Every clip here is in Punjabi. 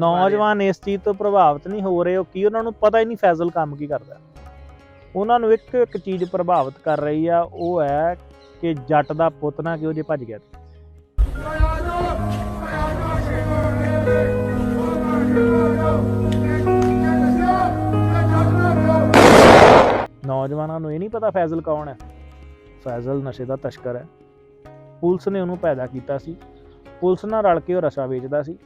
ਨੌਜਵਾਨ ਇਸ ਚੀਜ਼ ਤੋਂ ਪ੍ਰਭਾਵਿਤ ਨਹੀਂ ਹੋ ਰਹੇ, ਉਹ ਕੀ ਉਹਨਾਂ ਨੂੰ ਪਤਾ ਹੀ ਨਹੀਂ ਫੈਜ਼ਲ ਕੰਮ ਕੀ ਕਰਦਾ। ਉਹਨਾਂ ਨੂੰ ਇੱਕ ਇੱਕ ਚੀਜ਼ ਪ੍ਰਭਾਵਿਤ ਕਰ ਰਹੀ ਆ, ਉਹ ਹੈ ਕਿ ਜੱਟ ਦਾ ਪੁੱਤ ਨਾ ਕਿਉਂ ਜੇ ਭੱਜ ਗਿਆ। ਨੌਜਵਾਨਾਂ ਨੂੰ ਇਹ ਨਹੀਂ ਪਤਾ ਫੈਜ਼ਲ ਕੌਣ ਹੈ। ਫੈਜ਼ਲ ਨਸ਼ੇ ਦਾ ਤਸਕਰ ਹੈ। ਪੁਲਿਸ ਨੇ ਉਹਨੂੰ ਪੈਦਾ ਕੀਤਾ ਸੀ। ਪੁਲਿਸ ਨਾਲ ਰਲ ਕੇ ਉਹ ਰਸਾ ਵੇਚਦਾ ਸੀ।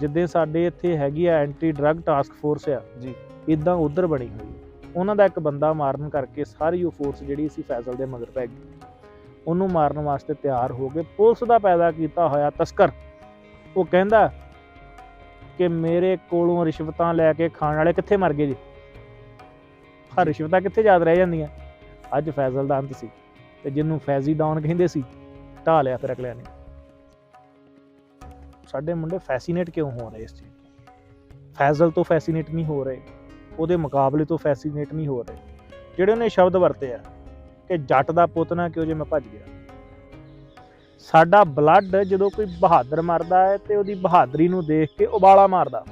ਜਿੱਦੇ ਸਾਡੇ ਇੱਥੇ ਹੈਗੀ ਆ ਐਂਟੀ ਡਰੱਗ ਟਾਸਕ ਫੋਰਸ ਆ ਜੀ। ਇਦਾਂ ਉਧਰ ਬਣੀ ਹੋਈ। ਉਹਨਾਂ ਦਾ ਇੱਕ ਬੰਦਾ ਮਾਰਨ ਕਰਕੇ ਸਾਰੀ ਉਹ ਫੋਰਸ ਜਿਹੜੀ ਸੀ ਫੈਜ਼ਲ ਦੇ ਮਗਰ ਪੈ ਗਈ। ਉਹਨੂੰ ਮਾਰਨ ਵਾਸਤੇ ਤਿਆਰ ਹੋ ਗਏ ਪੁਲਿਸ ਦਾ ਪੈਦਾ ਕੀਤਾ ਹੋਇਆ ਤਸਕਰ। ਉਹ ਕਹਿੰਦਾ ਕਿ ਮੇਰੇ ਕੋਲੋਂ ਰਿਸ਼ਵਤਾਂ ਲੈ ਕੇ ਖਾਣ ਵਾਲੇ ਕਿੱਥੇ ਮਰ ਗਏ ਜੀ? ਹਾਂ ਰਿਸ਼ਵਤਾਂ ਕਿੱਥੇ ਯਾਦ ਰਹਿ ਜਾਂਦੀਆਂ? ਅੱਜ ਫੈਜ਼ਲ ਦਾ ਅੰਤ ਸੀ ਤੇ ਜਿਹਨੂੰ ਫੈਜ਼ੀ ਡਾਊਨ ਕਹਿੰਦੇ ਸੀ ਢਾ ਲਿਆ ਫਿਰ ਅਗਲਿਆਂ ਨੇ। ਸਾਡੇ ਮੁੰਡੇ ਫੈਸੀਨੇਟ ਕਿਉਂ ਹੋ ਰਹੇ ਇਸ ਚੀਜ਼ ਤੋਂ? ਫੈਜ਼ਲ ਤੋਂ ਫੈਸੀਨੇਟ ਨਹੀਂ ਹੋ ਰਹੇ, ਉਹਦੇ ਮੁਕਾਬਲੇ ਤੋਂ ਫੈਸੀਨੇਟ ਨਹੀਂ ਹੋ ਰਹੇ। ਜਿਹੜੇ ਉਹਨੇ ਸ਼ਬਦ ਵਰਤੇ ਆ ਕਿ ਜੱਟ ਦਾ ਪੁੱਤ ਨਾ ਕਿਉਂ ਜੇ ਮੈਂ ਭੱਜ ਗਿਆ। ਸਾਡਾ ਬਲੱਡ ਜਦੋਂ ਕੋਈ ਬਹਾਦਰ ਮਰਦਾ ਹੈ ਤੇ ਉਹਦੀ ਬਹਾਦਰੀ ਨੂੰ ਦੇਖ ਕੇ ਉਬਾਲਾ ਮਾਰਦਾ।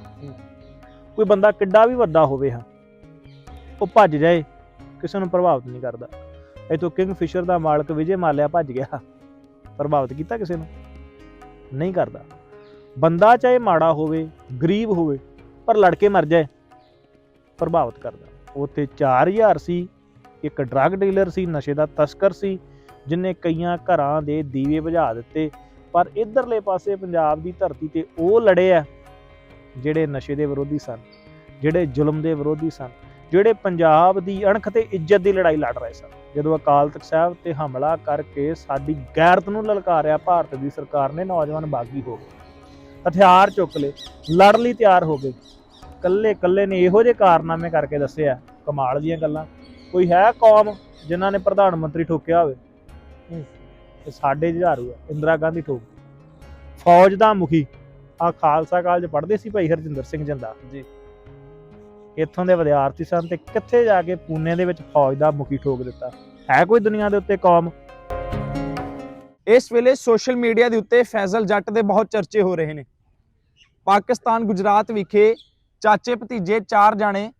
ਕੋਈ ਬੰਦਾ ਕਿੱਡਾ ਵੀ ਵੱਡਾ ਹੋਵੇ ਹਾਂ, ਉਹ ਭੱਜ ਜਾਏ, ਕਿਸੇ ਨੂੰ ਪ੍ਰਭਾਵਿਤ ਨਹੀਂ ਕਰਦਾ। ਇਥੋਂ ਕਿੰਗ ਫਿਸ਼ਰ ਦਾ ਮਾਲਕ ਵਿਜੇ ਮਾਲਿਆ ਭੱਜ ਗਿਆ, ਪ੍ਰਭਾਵਿਤ ਕੀਤਾ ਕਿਸੇ ਨੂੰ? ਨਹੀਂ ਕਰਦਾ। ਬੰਦਾ ਚਾਹੇ ਮਾੜਾ ਹੋਵੇ, ਗਰੀਬ ਹੋਵੇ, ਪਰ ਲੜ ਕੇ ਮਰ ਜਾਏ, ਪ੍ਰਭਾਵਿਤ ਕਰਦਾ। ਉੱਥੇ 4000 ਸੀ, ਇੱਕ ਡਰੱਗ ਡੀਲਰ ਸੀ, ਨਸ਼ੇ ਦਾ ਤਸਕਰ ਸੀ, ਜਿਨੇ ਕਈਆਂ ਘਰਾਂ ਦੇ ਦੀਵੇ ਬੁਝਾ ਦਿੱਤੇ, ਪਰ ਇਧਰਲੇ ਪਾਸੇ ਪੰਜਾਬ ਦੀ ਧਰਤੀ ਤੇ ਉਹ ਲੜੇ ਆ, ਜਿਹੜੇ ਨਸ਼ੇ ਦੇ ਵਿਰੋਧੀ ਸਨ, ਜਿਹੜੇ ਜ਼ੁਲਮ ਦੇ ਵਿਰੋਧੀ ਸਨ, ਜਿਹੜੇ ਪੰਜਾਬ ਦੀ ਅਣਖ ਤੇ ਇੱਜ਼ਤ ਦੀ ਲੜਾਈ ਲੜ ਰਹੇ ਸਨ। ਜਦੋਂ ਅਕਾਲ ਤਖਤ ਸਾਹਿਬ ਤੇ ਹਮਲਾ ਕਰਕੇ ਸਾਡੀ ਗੈਰਤ ਨੂੰ ਲਲਕਾਰਿਆ ਭਾਰਤ ਦੀ ਸਰਕਾਰ ਨੇ ਨੌਜਵਾਨ ਬਾਗੀ ਹੋ ਗਏ ਹਥਿਆਰ ਚੁੱਕ ਲਏ ਲੜ ਲਈ ਤਿਆਰ ਹੋ ਗਏ। ਕੱਲੇ ਕੱਲੇ ਨੇ ਇਹੋ ਜਿਹੇ ਕਾਰਨਾਮੇ ਕਰਕੇ ਦੱਸਿਆ ਕਮਾਲ ਦੀਆਂ ਗੱਲਾਂ। ਕੋਈ ਹੈ ਕੌਮ ਜਿਨ੍ਹਾਂ ਨੇ ਪ੍ਰਧਾਨ ਮੰਤਰੀ ਠੋਕਿਆ ਹੋਵੇ? ਤੇ ਸਾਡੇ ਜੁਝਾਰੂ ਆ ਇੰਦਰਾ ਗਾਂਧੀ ਠੋਕ। ਫੌਜ ਦਾ ਮੁਖੀ ਆ ਖਾਲਸਾ ਕਾਲਜ ਪੜ੍ਹਦੇ ਸੀ ਭਾਈ ਹਰਜਿੰਦਰ ਸਿੰਘ ਜੰਦਾ। ਜੀ। ਇੱਥੋਂ ਦੇ ਵਿਦਿਆਰਥੀ ਸਨ ਤੇ ਕਿੱਥੇ ਜਾ ਕੇ ਪੂਨੇ ਦੇ ਵਿੱਚ ਫੌਜ ਦਾ ਮੁਖੀ ਠੋਕ ਦਿੱਤਾ? ਹੈ ਕੋਈ ਦੁਨੀਆ ਦੇ ਉੱਤੇ ਕੌਮ? ਇਸ ਵੇਲੇ ਸੋਸ਼ਲ ਮੀਡੀਆ ਦੇ ਉੱਤੇ ਫੈਜ਼ਲ ਜੱਟ ਦੇ ਬਹੁਤ ਚਰਚੇ ਹੋ ਰਹੇ ਨੇ। ਪਾਕਿਸਤਾਨ ਗੁਜਰਾਤ ਵਿਖੇ ਚਾਚੇ ਭਤੀਜੇ ਚਾਰ ਜਾਣੇ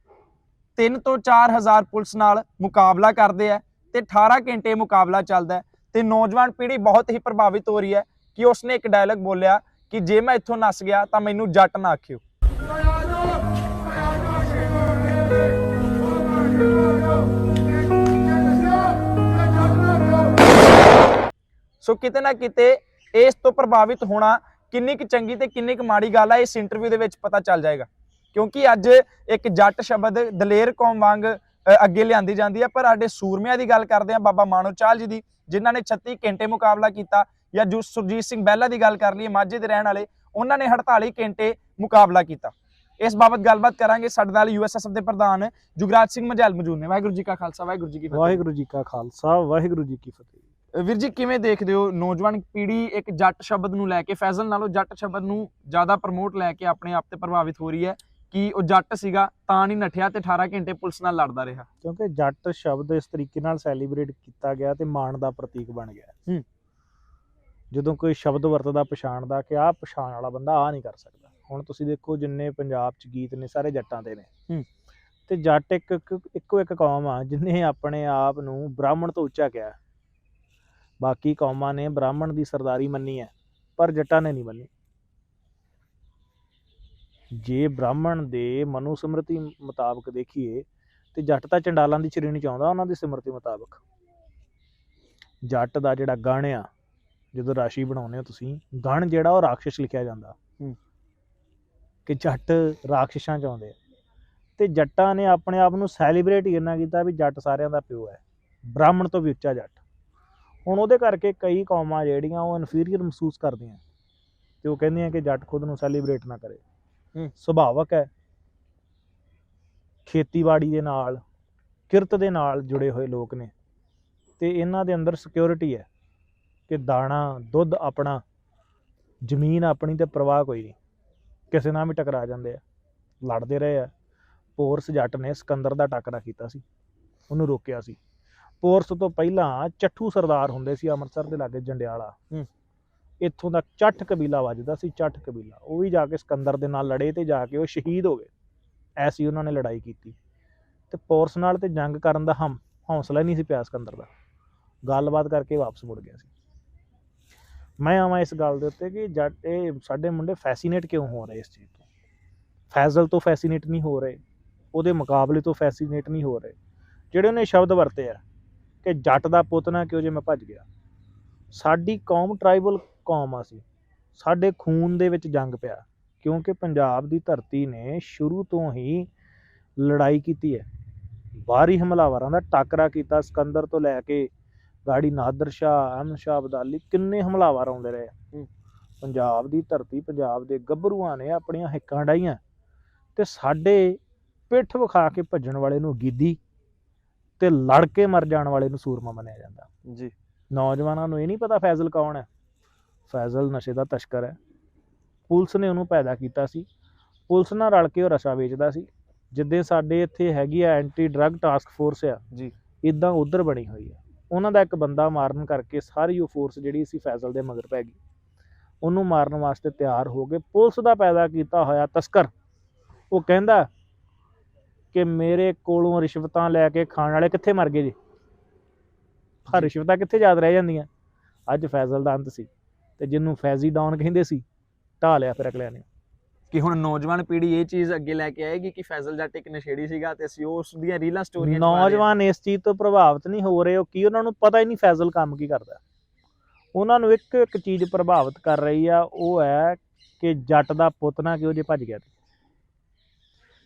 3 ਤੋਂ 4000 ਪੁਲਿਸ ਨਾਲ ਮੁਕਾਬਲਾ ਕਰਦੇ ਆ ਤੇ 18 ਘੰਟੇ ਮੁਕਾਬਲਾ ਚੱਲਦਾ ਹੈ ਤੇ ਨੌਜਵਾਨ ਪੀੜ੍ਹੀ ਬਹੁਤ ਹੀ ਪ੍ਰਭਾਵਿਤ ਹੋ ਰਹੀ ਹੈ ਕਿ ਉਸਨੇ ਇੱਕ ਡਾਇਲੌਗ ਬੋਲਿਆ ਕਿ ਜੇ ਮੈਂ ਇੱਥੋਂ ਨੱਸ ਗਿਆ ਤਾਂ ਮੈਨੂੰ ਜੱਟ ਨਾ ਆਖਿਓ। ਸੋ ਕਿਤੇ ਨਾ ਕਿਤੇ ਇਸ ਤੋਂ ਪ੍ਰਭਾਵਿਤ ਹੋਣਾ ਕਿੰਨੀ ਕੁ ਚੰਗੀ ਤੇ ਕਿੰਨੀ ਕੁ ਮਾੜੀ ਗੱਲ ਆ, ਇਸ ਇੰਟਰਵਿਊ ਦੇ ਵਿੱਚ ਪਤਾ ਚੱਲ ਜਾਏਗਾ। ਕਿਉਂਕਿ ਅੱਜ ਇੱਕ ਜੱਟ ਸ਼ਬਦ ਦਲੇਰ ਕੌਮ ਵਾਂਗ ਅੱਗੇ ਲਿਆਂਦੀ ਜਾਂਦੀ ਹੈ ਪਰ ਸਾਡੇ ਸੂਰਮਿਆਂ ਦੀ ਗੱਲ ਕਰਦੇ ਆ ਬਾਬਾ ਮਾਨੋ ਚਾਲ ਜੀ ਦੀ, ਜਿਨ੍ਹਾਂ ਨੇ 36 ਘੰਟੇ ਮੁਕਾਬਲਾ ਕੀਤਾ, ਜਾਂ ਜੋ, ਸੁਰਜੀਤ ਸਿੰਘ ਬਹਿਲਾ ਦੀ ਗੱਲ ਕਰ ਲਈਏ, ਮਾਝੇ ਦੇ ਰਹਿਣ ਵਾਲੇ, ਉਹਨਾਂ ਨੇ 48 ਘੰਟੇ ਮੁਕਾਬਲਾ ਕੀਤਾ। ਇਸ ਬਾਬਤ ਗੱਲਬਾਤ ਕਰਾਂਗੇ ਸਾਡੇ ਨਾਲ ਯੂਐਸਐਸਐਫ ਦੇ ਪ੍ਰਧਾਨ ਜੁਗਰਾਜ ਸਿੰਘ ਮਝੈਲ ਮੌਜੂਦ ਨੇ। ਵਾਹਿਗੁਰੂ ਜੀ ਕਾ ਖਾਲਸਾ, ਵਾਹਿਗੁਰੂ ਜੀ ਕੀ ਫਤਿਹ। ਵਾਹਿਗੁਰੂ ਜੀ ਕਾ ਖਾਲਸਾ, ਵਾਹਿਗੁਰੂ ਜੀ ਕੀ ਫਤਿਹ। ਵੀਰ ਜੀ ਕਿਵੇਂ ਦੇਖਦੇ ਹੋ ਨੌਜਵਾਨ ਪੀੜ੍ਹੀ ਇੱਕ ਜੱਟ ਸ਼ਬਦ ਨੂੰ ਲੈ ਕੇ ਫੈਜ਼ਲ ਨਾਲੋਂ ਜੱਟ ਸ਼ਬਦ ਨੂੰ ਜ਼ਿਆਦਾ ਪ੍ਰਮੋਟ ਲੈ ਕੇ ਆਪਣੇ ਆਪ ਤੇ ਪ੍ਰਭਾਵਿਤ ਹੋ ਰਹੀ ਹੈ ਕਿ ਉਹ ਜੱਟ ਸੀਗਾ ਤਾਂ ਨਹੀਂ ਨਠਿਆ ਤੇ 18 ਘੰਟੇ ਪੁਲਿਸ ਨਾਲ ਲੜਦਾ ਰਿਹਾ? ਕਿਉਂਕਿ ਜੱਟ ਸ਼ਬਦ ਇਸ ਤਰੀਕੇ ਨਾਲ ਸੈਲੀਬ੍ਰੇਟ ਕੀਤਾ ਗਿਆ ਤੇ ਮਾਣ ਦਾ ਪ੍ਰਤੀਕ ਬਣ ਗਿਆ। ਜਦੋਂ ਕੋਈ ਸ਼ਬਦ ਵਰਤਦਾ ਪਛਾਣਦਾ ਕਿ ਆਹ ਪਛਾਣ ਵਾਲਾ ਬੰਦਾ ਆ ਨਹੀਂ ਕਰ ਸਕਦਾ। ਹੁਣ ਤੁਸੀਂ ਦੇਖੋ ਜਿੰਨੇ ਪੰਜਾਬ 'ਚ ਗੀਤ ਨੇ ਸਾਰੇ ਜੱਟਾਂ ਦੇ ਨੇ। ਤੇ ਜੱਟ ਇੱਕ- ਇੱਕੋ ਇੱਕ ਕੌਮ ਆ ਜਿਨੇ ਆਪਣੇ ਆਪ ਨੂੰ ਬ੍ਰਾਹਮਣ ਤੋਂ ਉੱਚਾ ਕਿਹਾ। ਬਾਕੀ ਕੌਮਾਂ ਨੇ ਬ੍ਰਾਹਮਣ ਦੀ ਸਰਦਾਰੀ ਮੰਨੀ ਹੈ ਪਰ ਜੱਟਾਂ ਨੇ ਨਹੀਂ ਮੰਨੀ। ਜੇ ਬ੍ਰਾਹਮਣ ਦੇ ਮਨੂ ਸਮ੍ਰਿਤੀ ਮੁਤਾਬਕ ਦੇਖੀਏ ਤੇ ਜੱਟ ਤਾਂ ਚੰਡਾਲਾਂ ਦੀ ਸ਼੍ਰੇਣੀ ਚ ਆਉਂਦਾ ਉਹਨਾਂ ਦੀ ਸਿਮਰਤੀ ਮੁਤਾਬਕ। ਜੱਟ ਦਾ ਜਿਹੜਾ ਗਣ ਆ ਜਦੋਂ ਰਾਸ਼ੀ ਬਣਾਉਂਦੇ ਹੋ ਤੁਸੀਂ ਗਣ ਜਿਹੜਾ ਉਹ ਰਾਖਸ਼ ਲਿਖਿਆ ਜਾਂਦਾ। ਕਿ ਜੱਟ ਰਾਖਸ਼ਾਂ ਚ ਆਉਂਦੇ ਆ। ਤੇ ਜੱਟਾਂ ਨੇ ਆਪਣੇ ਆਪ ਨੂੰ ਸੈਲੀਬ੍ਰੇਟ ਇੰਨਾ ਕੀਤਾ ਵੀ ਜੱਟ ਸਾਰਿਆਂ ਦਾ ਪਿਓ ਹੈ। ਬ੍ਰਾਹਮਣ ਤੋਂ ਵੀ ਉੱਚਾ ਜੱਟ। ਹੁਣ ਉਹਦੇ ਕਰਕੇ ਕਈ ਕੌਮਾਂ ਜਿਹੜੀਆਂ ਉਹ ਇਨਫੀਰੀਅਰ ਮਹਿਸੂਸ ਕਰਦੀਆਂ। ਤੇ ਉਹ ਕਹਿੰਦੀਆਂ ਕਿ ਜੱਟ ਖੁਦ ਨੂੰ ਸੈਲੀਬ੍ਰੇਟ ਨਾ ਕਰੇ। ਹੂੰ। ਸੁਭਾਵਕ ਹੈ। ਖੇਤੀਬਾੜੀ ਦੇ ਨਾਲ ਕਿਰਤ ਦੇ ਨਾਲ ਜੁੜੇ ਹੋਏ ਲੋਕ ਨੇ। ਤੇ ਇਹਨਾਂ ਦੇ ਅੰਦਰ ਸਿਕਿਉਰਿਟੀ ਹੈ ਕਿ ਦਾਣਾ ਦੁੱਧ ਆਪਣਾ ਜ਼ਮੀਨ ਆਪਣੀ ਤੇ ਪ੍ਰਵਾਹ ਕੋਈ ਨਹੀਂ। ਕਿਸੇ ਨਾਲ ਵੀ ਟਕਰਾ ਜਾਂਦੇ ਆ। ਲੜਦੇ ਰਹੇ ਆ। ਪੋਰਸ ਜੱਟ ਨੇ ਸਿਕੰਦਰ ਦਾ ਟੱਕਰਾ ਕੀਤਾ ਸੀ। ਉਹਨੂੰ ਰੋਕਿਆ ਸੀ। ਪੋਰਸ ਤੋਂ ਪਹਿਲਾਂ ਚੱਠੂ ਸਰਦਾਰ ਹੁੰਦੇ ਸੀ ਅੰਮ੍ਰਿਤਸਰ ਦੇ ਲਾਗੇ ਜੰਡਿਆਲਾ। ਇੱਥੋਂ ਦਾ ਚੱਠ ਕਬੀਲਾ ਵੱਜਦਾ ਸੀ, ਚੱਠ ਕਬੀਲਾ। ਉਹ ਵੀ ਜਾ ਕੇ ਸਿਕੰਦਰ ਦੇ ਨਾਲ ਲੜੇ ਤੇ ਜਾ ਕੇ ਉਹ ਸ਼ਹੀਦ ਹੋ ਗਏ। ਐਸੀ ਉਹਨਾਂ ਨੇ ਲੜਾਈ ਕੀਤੀ। ਤੇ ਪੋਰਸ ਨਾਲ ਤੇ ਜੰਗ ਕਰਨ ਦਾ ਹਮ, ਹੌਸਲਾ ਹੀ ਨਹੀਂ ਸੀ ਪਿਆ ਸਿਕੰਦਰ ਦਾ। ਗੱਲਬਾਤ ਕਰਕੇ ਵਾਪਸ ਮੁੜ ਗਿਆ ਸੀ। ਮੈਂ ਆਵਾਂ ਇਸ ਗੱਲ ਦੇ ਉੱਤੇ ਕਿ ਜੱਟ ਇਹ ਸਾਡੇ ਮੁੰਡੇ ਫੈਸੀਨੇਟ ਕਿਉਂ ਹੋ ਰਹੇ ਇਸ ਚੀਜ਼ ਤੋਂ? ਫੈਜ਼ਲ ਤੋਂ ਫੈਸੀਨੇਟ ਨਹੀਂ ਹੋ ਰਹੇ। ਉਹਦੇ ਮੁਕਾਬਲੇ ਤੋਂ ਫੈਸੀਨੇਟ ਨਹੀਂ ਹੋ ਰਹੇ। ਜਿਹੜੇ ਉਹਨੇ ਸ਼ਬਦ ਵਰਤੇ ਆ ਕਿ ਜੱਟ ਦਾ ਪੁੱਤ ਨਾ ਕਿਉਂ ਜੇ ਮੈਂ ਭੱਜ ਗਿਆ। ਸਾਡੀ ਕੌਮ ਟ੍ਰਾਈਬਲ ਕੌਮ ਆ ਸੀ ਸਾਡੇ ਖੂਨ ਦੇ ਵਿੱਚ ਜੰਗ ਪਿਆ ਕਿਉਂਕਿ ਪੰਜਾਬ ਦੀ ਧਰਤੀ ਨੇ ਸ਼ੁਰੂ ਤੋਂ ਹੀ ਲੜਾਈ ਕੀਤੀ ਹੈ। ਬਾਹਰੀ ਹਮਲਾਵਰਾਂ ਦਾ ਟਾਕਰਾ ਕੀਤਾ ਸਿਕੰਦਰ ਤੋਂ ਲੈ ਕੇ ਗਾੜੀ ਨਾਦਰ ਸ਼ਾਹ ਅਹਿਮਦ ਸ਼ਾਹ ਅਬਦਾਲੀ ਕਿੰਨੇ ਹਮਲਾਵਰ ਆਉਂਦੇ ਰਹੇ। ਪੰਜਾਬ ਦੀ ਧਰਤੀ ਪੰਜਾਬ ਦੇ ਗੱਭਰੂਆਂ ਨੇ ਆਪਣੀਆਂ ਹਿੱਕਾਂ ਡਾਈਆਂ ਤੇ ਸਾਡੇ ਪਿੱਠ ਵਿਖਾ ਕੇ ਭੱਜਣ ਵਾਲੇ ਨੂੰ ਗਿੱਦੀ। ਤੇ ਲੜ ਕੇ ਮਰ ਜਾਣ ਵਾਲੇ ਨੂੰ ਸੂਰਮਾ ਮੰਨਿਆ ਜਾਂਦਾ। ਜੀ। ਨੌਜਵਾਨਾਂ ਨੂੰ ਇਹ ਨਹੀਂ ਪਤਾ ਫੈਜ਼ਲ ਕੌਣ ਹੈ। ਫੈਜ਼ਲ ਨਸ਼ੇ ਦਾ ਤਸਕਰ ਹੈ। ਪੁਲਿਸ ਨੇ ਉਹਨੂੰ ਪੈਦਾ ਕੀਤਾ ਸੀ। ਪੁਲਿਸ ਨਾਲ ਰਲ ਕੇ ਉਹ ਰਸ਼ਾ ਵੇਚਦਾ ਸੀ। ਜਿੱਦੇ ਸਾਡੇ ਇੱਥੇ ਹੈਗੀ ਆ ਐਂਟੀ ਡਰੱਗ ਟਾਸਕ ਫੋਰਸ ਆ ਜੀ। ਇਦਾਂ ਉਧਰ ਬਣੀ ਹੋਈ ਹੈ ਉਹਨਾਂ ਦਾ ਇੱਕ ਬੰਦਾ ਮਾਰਨ ਕਰਕੇ ਸਾਰੀ ਉਹ ਫੋਰਸ ਜਿਹੜੀ ਸੀ ਫੈਜ਼ਲ ਦੇ ਮਗਰ ਪੈ ਗਈ। ਉਹਨੂੰ ਮਾਰਨ ਵਾਸਤੇ ਤਿਆਰ ਹੋ ਗਏ ਪੁਲਿਸ ਦਾ ਪੈਦਾ ਕੀਤਾ ਹੋਇਆ ਤਸਕਰ। ਉਹ ਕਹਿੰਦਾ ਕਿ ਮੇਰੇ ਕੋਲੋਂ ਰਿਸ਼ਵਤਾਂ ਲੈ ਕੇ ਖਾਣ ਵਾਲੇ ਕਿੱਥੇ ਮਰ ਗਏ ਜੀ? ਹਾਂ ਰਿਸ਼ਵਤਾਂ ਕਿੱਥੇ ਯਾਦ ਰਹਿ ਜਾਂਦੀਆਂ? ਅੱਜ ਫੈਜ਼ਲ ਦਾ ਅੰਤ ਸੀ ਤੇ ਜਿਹਨੂੰ ਫੈਜ਼ੀ ਡਾਊਨ ਕਹਿੰਦੇ ਸੀ ਢਾ ਲਿਆ ਫਿਰ ਅਗਲਿਆਂ ਨੇ। ਕਿ ਹੁਣ ਨੌਜਵਾਨ ਪੀੜ੍ਹੀ ਇਹ ਚੀਜ਼ ਅੱਗੇ ਲੈ ਕੇ ਆਏਗੀ ਕਿ ਫੈਜ਼ਲ ਜੱਟ ਇੱਕ ਨਸ਼ੇੜੀ ਸੀਗਾ ਤੇ ਅਸੀਂ ਉਸ ਦੀਆਂ ਰੀਲਾਂ ਸਟੋਰੀਆਂ ਨੌਜਵਾਨ ਇਸ ਚੀਜ਼ ਤੋਂ ਪ੍ਰਭਾਵਿਤ ਨਹੀਂ ਹੋ ਰਹੇ ਉਹ ਕੀ ਉਹਨਾਂ ਨੂੰ ਪਤਾ ਹੀ ਨਹੀਂ ਫੈਜ਼ਲ ਕੰਮ ਕੀ ਕਰਦਾ ਉਹਨਾਂ ਨੂੰ ਇੱਕ ਇੱਕ ਚੀਜ਼ ਪ੍ਰਭਾਵਿਤ ਕਰ ਰਹੀ ਆ ਉਹ ਹੈ ਕਿ ਜੱਟ ਦਾ ਪੁੱਤ ਨਾ ਕਿਉਂ ਜੇ ਭੱਜ ਗਿਆ ਤੇ।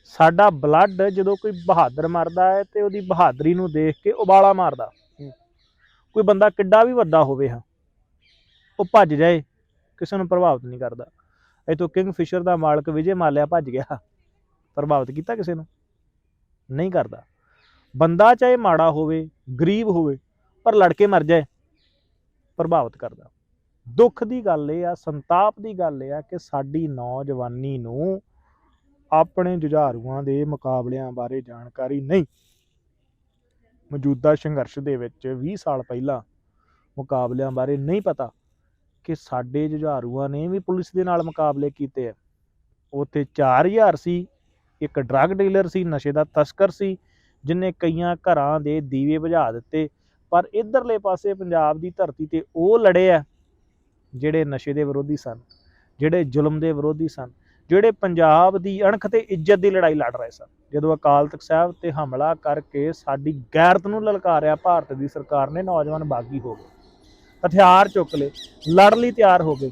ਸਾਡਾ ਬਲੱਡ ਜਦੋਂ ਕੋਈ ਬਹਾਦਰ ਮਰਦਾ ਹੈ ਤੇ ਉਹਦੀ ਬਹਾਦਰੀ ਨੂੰ ਦੇਖ ਕੇ ਉਬਾਲਾ ਮਾਰਦਾ। ਕੋਈ ਬੰਦਾ ਕਿੱਡਾ ਵੀ ਵੱਡਾ ਹੋਵੇ ਹਾਂ ਉਹ ਭੱਜ ਜਾਏ ਕਿਸੇ ਨੂੰ ਪ੍ਰਭਾਵਿਤ ਨਹੀਂ ਕਰਦਾ। ਇਥੋਂ ਕਿੰਗ ਫਿਸ਼ਰ ਦਾ ਮਾਲਕ ਵਿਜੇ ਮਾਲਿਆ ਭੱਜ ਗਿਆ ਪ੍ਰਭਾਵਿਤ ਕੀਤਾ ਕਿਸੇ ਨੂੰ? ਨਹੀਂ ਕਰਦਾ। ਬੰਦਾ ਚਾਹੇ ਮਾੜਾ ਹੋਵੇ ਗਰੀਬ ਹੋਵੇ ਪਰ ਲੜ ਕੇ ਮਰ ਜਾਏ ਪ੍ਰਭਾਵਿਤ ਕਰਦਾ। ਦੁੱਖ ਦੀ ਗੱਲ ਇਹ ਆ ਸੰਤਾਪ ਦੀ ਗੱਲ ਇਹ ਆ ਕਿ ਸਾਡੀ ਨੌਜਵਾਨੀ ਨੂੰ ਆਪਣੇ ਜੁਝਾਰੂਆਂ ਦੇ ਮੁਕਾਬਲਿਆਂ ਬਾਰੇ ਜਾਣਕਾਰੀ ਨਹੀਂ। ਮੌਜੂਦਾ ਸੰਘਰਸ਼ ਦੇ ਵਿੱਚ 20 ਸਾਲ ਪਹਿਲਾਂ ਮੁਕਾਬਲਿਆਂ ਬਾਰੇ ਨਹੀਂ ਪਤਾ ਕਿ ਸਾਡੇ ਜੁਝਾਰੂਆਂ ਨੇ ਵੀ ਪੁਲਿਸ ਦੇ ਨਾਲ ਮੁਕਾਬਲੇ ਕੀਤੇ ਆ। ਉੱਥੇ 4000 ਸੀ, ਇੱਕ ਡਰੱਗ ਡੀਲਰ ਸੀ, ਨਸ਼ੇ ਦਾ ਤਸਕਰ ਸੀ, ਜਿਨੇ ਕਈਆਂ ਘਰਾਂ ਦੇ ਦੀਵੇ ਬੁਝਾ ਦਿੱਤੇ, ਪਰ ਇਧਰਲੇ ਪਾਸੇ ਪੰਜਾਬ ਦੀ ਧਰਤੀ ਤੇ ਉਹ ਲੜੇ ਆ ਜਿਹੜੇ ਨਸ਼ੇ ਦੇ ਵਿਰੋਧੀ ਸਨ, ਜਿਹੜੇ ਜ਼ੁਲਮ ਦੇ ਵਿਰੋਧੀ ਸਨ ਜਿਹੜੇ ਪੰਜਾਬ ਦੀ ਅਣਖ ਤੇ ਇੱਜ਼ਤ ਦੀ ਲੜਾਈ ਲੜ ਰਹੇ ਸਨ। ਜਦੋਂ ਅਕਾਲ ਤਖਤ ਸਾਹਿਬ ਤੇ ਹਮਲਾ ਕਰਕੇ ਸਾਡੀ ਗੈਰਤ ਨੂੰ ਲਲਕਾਰਿਆ ਭਾਰਤ ਦੀ ਸਰਕਾਰ ਨੇ ਨੌਜਵਾਨ ਬਾਗੀ ਹੋ ਗਏ। ਹਥਿਆਰ ਚੁੱਕ ਲਏ ਲੜ ਲਈ ਤਿਆਰ ਹੋ ਗਏ।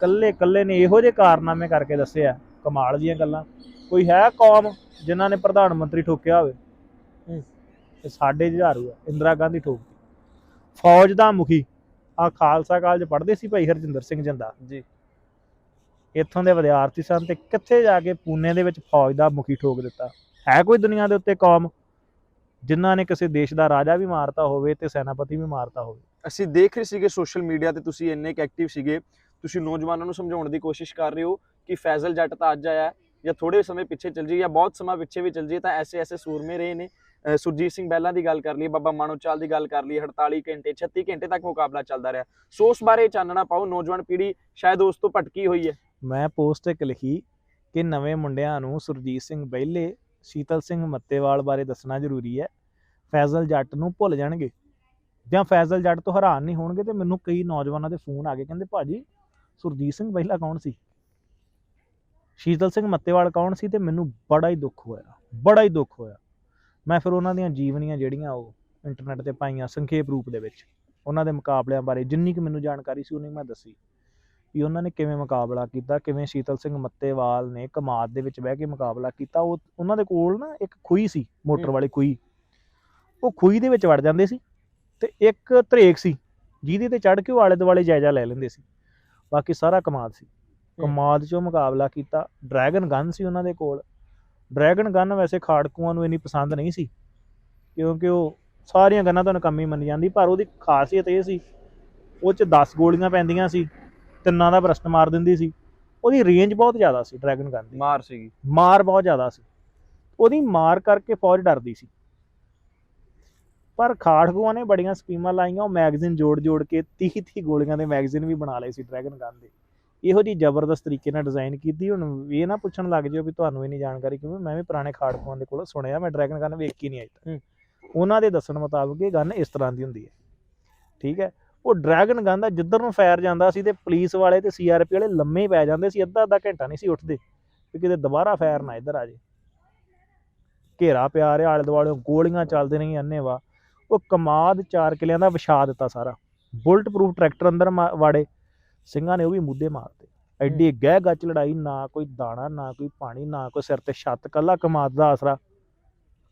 ਕੱਲੇ ਕੱਲੇ ਨੇ ਇਹੋ ਜਿਹੇ ਕਾਰਨਾਮੇ ਕਰਕੇ ਦੱਸਿਆ ਕਮਾਲ ਦੀਆਂ ਗੱਲਾਂ। ਕੋਈ ਹੈ ਕੌਮ ਜਿਨ੍ਹਾਂ ਨੇ ਪ੍ਰਧਾਨ ਮੰਤਰੀ ਠੋਕਿਆ ਹੋਵੇ? ਇਹ ਸਾਡੇ ਜੁਝਾਰੂ ਆ ਇੰਦਰਾ ਗਾਂਧੀ ਠੋਕ ਫੌਜ ਦਾ ਮੁਖੀ। ਆ ਖਾਲਸਾ ਕਾਲਜ ਪੜ੍ਹਦੇ ਸੀ ਭਾਈ ਹਰਜਿੰਦਰ ਸਿੰਘ ਜੰਦਾ। ਜੀ। ਇੱਥੋਂ ਦੇ ਵਿਦਿਆਰਥੀ ਸਨ ਤੇ ਕਿੱਥੇ ਜਾ ਕੇ ਪੂਨੇ ਦੇ ਵਿੱਚ ਫੌਜ ਦਾ ਮੁਖੀ ਠੋਕ ਦਿੱਤਾ। ਹੈ ਕੋਈ ਦੁਨੀਆ ਦੇ ਉੱਤੇ ਕੌਮ? ਜਿਨ੍ਹਾਂ ਨੇ ਕਿਸੇ ਦੇਸ਼ ਦਾ ਰਾਜਾ ਵੀ ਮਾਰਤਾ ਹੋਵੇ ਤੇ ਸੈਨਾਪਤੀ ਵੀ ਮਾਰਤਾ ਹੋਵੇ। ਅਸੀਂ ਦੇਖ ਰਹੇ ਸੀਗੇ ਸੋਸ਼ਲ ਮੀਡੀਆ ਤੇ ਤੁਸੀਂ ਇੰਨੇ ਕੁ ਐਕਟਿਵ ਸੀਗੇ। ਤੁਸੀਂ ਨੌਜਵਾਨਾਂ ਨੂੰ ਸਮਝਾਉਣ ਦੀ ਕੋਸ਼ਿਸ਼ ਕਰ ਰਹੇ ਹੋ ਕਿ ਫੈਜ਼ਲ ਜੱਟ ਤਾਂ ਅੱਜ ਆਇਆ ਜਾਂ ਥੋੜੇ ਸਮੇਂ ਪਿੱਛੇ ਚੱਲ ਜੀ ਜਾਂ ਬਹੁਤ ਸਮਾਂ ਪਿੱਛੇ ਵੀ ਚੱਲ ਜਾਈਏ ਤਾਂ ਐਸੇ ਐਸੇ ਸੂਰਮੇ ਰਹੇ ਨੇ। ਸੁਰਜੀਤ ਸਿੰਘ ਬਹਿਲਾ ਦੀ ਗੱਲ ਕਰ ਲਈਏ, ਬਾਬਾ ਮਾਨੋਚਾਲ ਦੀ ਗੱਲ ਕਰ ਲਈਏ 48 ਘੰਟੇ 36 ਘੰਟੇ ਤੱਕ ਮੁਕਾਬਲਾ ਚੱਲਦਾ ਰਿਹਾ। ਸੋ ਉਸ ਬਾਰੇ ਚਾਨਣਾ ਪਾਓ, ਨੌਜਵਾਨ ਪੀੜ੍ਹੀ ਸ਼ਾਇਦ ਉਸ ਤੋਂ ਭਟਕੀ ਹੋਈ ਹੈ। ਮੈਂ ਪੋਸਟ ਇੱਕ ਲਿਖੀ ਕਿ ਨਵੇਂ ਮੁੰਡਿਆਂ ਨੂੰ ਸੁਰਜੀਤ ਸਿੰਘ ਬਹਿਲੇ, ਸ਼ੀਤਲ ਸਿੰਘ ਮੱਤੇਵਾਲ ਬਾਰੇ ਦੱਸਣਾ ਜ਼ਰੂਰੀ ਹੈ। ਫੈਜ਼ਲ ਜੱਟ ਨੂੰ ਭੁੱਲ ਜਾਣਗੇ। ਜਾਂ ਫੈਜ਼ਲ ਜੱਟ ਤੋਂ ਹੈਰਾਨ ਨਹੀਂ ਹੋਣਗੇ ਤੇ ਮੈਨੂੰ ਕਈ ਨੌਜਵਾਨਾਂ ਦੇ ਫੋਨ ਆ ਗਏ ਕਹਿੰਦੇ, ਭਾਜੀ, ਸੁਰਜੀਤ ਸਿੰਘ ਬਹਿਲਾ ਕੌਣ ਸੀ? ਸ਼ੀਤਲ ਸਿੰਘ ਮੱਤੇਵਾਲ ਕੌਣ ਸੀ ਤੇ ਮੈਨੂੰ ਬੜਾ ਹੀ ਦੁੱਖ ਹੋਇਆ, ਬੜਾ ਹੀ ਦੁੱਖ ਹੋਇਆ। ਮੈਂ ਫਿਰ ਉਹਨਾਂ ਦੀਆਂ ਜੀਵਨੀਆਂ ਜਿਹੜੀਆਂ ਉਹ ਇੰਟਰਨੈਟ ਤੇ ਪਾਈਆਂ ਸੰਖੇਪ ਰੂਪ ਦੇ ਵਿੱਚ, ਉਹਨਾਂ ਦੇ ਮੁਕਾਬਲਿਆਂ ਬਾਰੇ ਜਿੰਨੀ ਕੁ ਮੈਨੂੰ ਜਾਣਕਾਰੀ ਸੀ, ਉਨੀ ਮੈਂ ਦੱਸੀ। ਵੀ ਉਹਨਾਂ ਨੇ ਕਿਵੇਂ ਮੁਕਾਬਲਾ ਕੀਤਾ ਕਿਵੇਂ ਸ਼ੀਤਲ ਸਿੰਘ ਮੱਤੇਵਾਲ ਨੇ ਕਮਾਦ ਦੇ ਵਿੱਚ ਬਹਿ ਕੇ ਮੁਕਾਬਲਾ ਕੀਤਾ ਉਹ ਉਹਨਾਂ ਦੇ ਕੋਲ ਨਾ ਇੱਕ ਖੂਹੀ ਸੀ ਮੋਟਰ ਹੂੰ। ਵਾਲੀ ਖੂਹੀ। ਉਹ ਖੂਹੀ ਦੇ ਵਿੱਚ ਵੜ ਜਾਂਦੇ ਸੀ ਤੇ ਇੱਕ ਧਰੇਕ ਸੀ ਜਿਹਦੇ ਤੇ ਚੜ ਕੇ ਉਹ ਆਲੇ ਦੁਆਲੇ ਜਾਇਜ਼ਾ ਲੈ ਲੈਂਦੇ ਸੀ। ਬਾਕੀ ਸਾਰਾ ਕਮਾਦ ਸੀ। ਕਮਾਦ 'ਚੋਂ ਮੁਕਾਬਲਾ ਕੀਤਾ ਡਰੈਗਨ ਗਨ ਸੀ ਉਹਨਾਂ ਦੇ ਕੋਲ। ਡਰੈਗਨ ਗਨ ਵੈਸੇ ਖਾੜਕੂਆਂ ਨੂੰ ਇੰਨੀ ਪਸੰਦ ਨਹੀਂ ਸੀ ਕਿਉਂਕਿ ਉਹ ਸਾਰੀਆਂ ਗਨਾਂ ਤੋਂ ਨਕੰਮੀ ਮੰਨੀ ਜਾਂਦੀ ਪਰ ਉਹਦੀ ਖਾਸੀਅਤ ਇਹ ਸੀ ਉਹ 'ਚ 10 ਗੋਲੀਆਂ ਪੈਂਦੀਆਂ ਸੀ ਤਿੰਨਾਂ ਦਾ ਬਰਸਟ ਮਾਰ ਦਿੰਦੀ ਸੀ। ਉਹਦੀ ਰੇਂਜ ਬਹੁਤ ਜ਼ਿਆਦਾ ਸੀ ਡਰੈਗਨ ਗਨ ਦੀ। ਮਾਰ ਸੀਗੀ। ਮਾਰ ਬਹੁਤ ਜ਼ਿਆਦਾ ਸੀ। ਉਹਦੀ ਮਾਰ ਕਰਕੇ ਫੌਜ ਡਰਦੀ ਸੀ। ਪਰ ਖਾੜਕੂਆਂ ਨੇ ਬੜੀਆਂ ਸਕੀਮਾਂ ਲਾਈਆਂ ਉਹ ਮੈਗਜ਼ੀਨ ਜੋੜ ਜੋੜ ਕੇ 30 30 ਗੋਲੀਆਂ ਦੇ ਮੈਗਜ਼ੀਨ ਵੀ ਬਣਾ ਲਏ ਸੀ ਡਰੈਗਨ ਗਨ ਦੇ। ਇਹੋ ਜੀ ਜ਼ਬਰਦਸਤ ਤਰੀਕੇ ਨਾਲ ਡਿਜ਼ਾਈਨ ਕੀਤੀ। ਹੁਣ ਇਹ ਨਾ ਪੁੱਛਣ ਲੱਗ ਜਿਓ ਵੀ ਤੁਹਾਨੂੰ ਇਹ ਨਹੀਂ ਜਾਣਕਾਰੀ ਕਿਉਂਕਿ ਮੈਂ ਵੀ ਪੁਰਾਣੇ ਖਾੜਕੂਆਂ ਦੇ ਕੋਲੋਂ ਸੁਣਿਆ ਮੈਂ ਡਰੈਗਨ ਗਨ ਵੇਖੀ ਨਹੀਂ ਅਜੇ ਤੱਕ। ਉਹਨਾਂ ਦੇ ਦੱਸਣ ਮੁਤਾਬਕ ਇਹ ਗਨ ਇਸ ਤਰ੍ਹਾਂ ਦੀ ਹੁੰਦੀ ਹੈ। ਠੀਕ ਹੈ? ਉਹ ਡਰੈਗਨ ਗਨ ਦਾ ਜਿੱਧਰ ਨੂੰ ਫਾਇਰ ਜਾਂਦਾ ਸੀ ਤੇ ਪੁਲਿਸ ਵਾਲੇ ਤੇ ਸੀਆਰਪੀ ਵਾਲੇ ਲੰਮੇ ਪੈ ਜਾਂਦੇ ਸੀ ਅੱਧਾ ਅੱਧਾ ਘੰਟਾ ਨਹੀਂ ਸੀ ਉੱਠਦੇ ਵੀ ਕਿਤੇ ਦੁਬਾਰਾ ਫਾਇਰ ਨਾ ਇੱਧਰ ਆ ਜੇ ਘੇਰਾ ਪਿਆ ਰਿਹਾ ਆਲੇ ਦੁਆਲੇ ਗੋਲੀਆਂ ਚੱਲਦੇ ਰਹੀਆਂ ਅੰਨੇਵਾ ਉਹ ਕਮਾਦ ਚਾਰ ਕਿਲਿਆਂ ਦਾ ਵਿਛਾ ਦਿੱਤਾ ਸਾਰਾ। ਬੁਲਟ ਪ੍ਰੂਫ ਟਰੈਕਟਰ ਅੰਦਰ ਵਾੜੇ। ਸਿੰਘਾਂ ਨੇ ਉਹ ਵੀ ਮੁੱਦੇ ਮਾਰਤੇ। ਐਡੀ ਗਹਿ ਗੱਚ ਲੜਾਈ ਨਾ ਕੋਈ ਦਾਣਾ ਨਾ ਕੋਈ ਪਾਣੀ ਨਾ ਕੋਈ ਸਿਰ ਤੇ ਛੱਤ ਕੱਲਾ ਕਮਾਦ ਦਾ ਆਸਰਾ।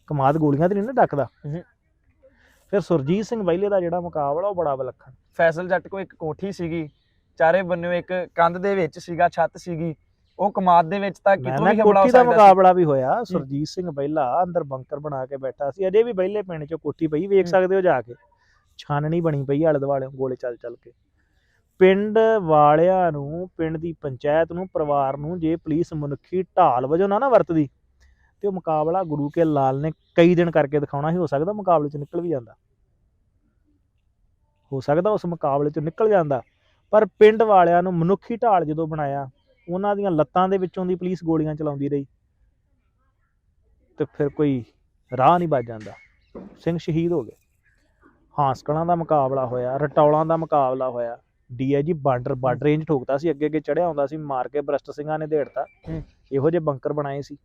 ਕਮਾਦ ਗੋਲੀਆਂ ਤੇ ਨਹੀਂ ਨਾ ਡੱਕਦਾ। ਫਿਰ ਸੁਰਜੀਤ ਸਿੰਘ ਵੈਲੇ ਦਾ ਜਿਹੜਾ ਮੁਕਾਬਲਾ ਉਹ ਬੜਾ ਵਿਲੱਖਣ। ਫੈਸਲ ਜੱਟ ਕੋ ਇੱਕ ਕੋਠੀ ਸੀਗੀ ਚਾਰੇ ਬੰਨਿਓ ਇੱਕ ਕੰਧ ਦੇ ਵਿੱਚ ਸੀਗਾ ਛੱਤ ਸੀਗੀ। ਉਹ ਕਮਾਦ ਦੇ ਵਿੱਚ ਤਾਂ ਕਿਤੋਂ ਵੀ ਹਮਲਾ ਹੋ ਕੋਠੀ ਦਾ ਸਕਦਾ ਸੀ। ਮੁਕਾਬਲਾ ਵੀ ਹੋਇਆ। ਸੁਰਜੀਤ ਸਿੰਘ ਬੈਲਾ ਅੰਦਰ ਬੰਕਰ ਬਣਾ ਕੇ ਬੈਠਾ ਸੀ। ਅਜੇ ਵੀ ਬੈਲੇ ਪਿੰਡ ਚੋਂ ਕੋਠੀ ਪਈ ਵੇਖ। ਸਕਦੇ ਹੋ ਜਾ ਕੇ। ਛਾਨਣੀ ਬਣੀ ਪਈ ਆਲੇ ਦੁਆਲੇ ਗੋਲੇ ਚੱਲ ਚੱਲ ਕੇ। ਪਿੰਡ ਵਾਲਿਆਂ ਨੂੰ ਪਿੰਡ ਦੀ ਪੰਚਾਇਤ ਨੂੰ ਪਰਿਵਾਰ ਨੂੰ ਜੇ ਪੁਲਿਸ ਮਨੁੱਖੀ ਢਾਲ ਵਜੋਂ ਨਾ ਨਾ ਵਰਤਦੀ ਤੇ ਉਹ ਮੁਕਾਬਲਾ ਗੁਰੂ ਕੇ ਲਾਲ ਨੇ ਕਈ ਦਿਨ ਕਰਕੇ ਦਿਖਾਉਣਾ ਹੀ ਹੋ ਸਕਦਾ ਮੁਕਾਬਲੇ ਚ ਨਿਕਲ ਵੀ ਜਾਂਦਾ। ਹੋ ਸਕਦਾ ਉਸ ਮੁਕਾਬਲੇ ਚ ਨਿਕਲ ਜਾਂਦਾ, ਪਰ ਪਿੰਡ ਵਾਲਿਆਂ ਨੂੰ ਮਨੁੱਖੀ ਢਾਲ ਜਦੋਂ ਬਣਾਇਆ, ਉਹਨਾਂ ਦੀਆਂ ਲੱਤਾਂ ਦੇ ਵਿੱਚੋਂ ਦੀ ਪੁਲਿਸ ਗੋਲੀਆਂ ਚਲਾਉਂਦੀ ਰਹੀ। ਤੇ ਫਿਰ ਕੋਈ ਰਾਹ ਨਹੀਂ ਬਚ ਜਾਂਦਾ। ਸਿੰਘ ਸ਼ਹੀਦ ਹੋ ਗਏ। ਹਾਂਸਕਲਾਂ ਦਾ ਮੁਕਾਬਲਾ ਹੋਇਆ, ਰਟੌਲਾਂ ਦਾ ਮੁਕਾਬਲਾ ਹੋਇਆ। ਡੀਆਈਜੀ ਬਾਰਡਰ ਬਾਰਡਰ ਰੇਂਜ ਠੋਕਦਾ ਸੀ ਅੱਗੇ ਅੱਗੇ ਚੜਿਆ ਆਉਂਦਾ ਸੀ, ਮਾਰ ਕੇ ਬ੍ਰਸ਼ਟ ਸਿੰਘਾਂ ਨੇ ਢੇੜਤਾ ਹੂੰ। ਇਹੋ ਜਿਹੇ ਬੰਕਰ ਬਣਾਏ ਸੀ।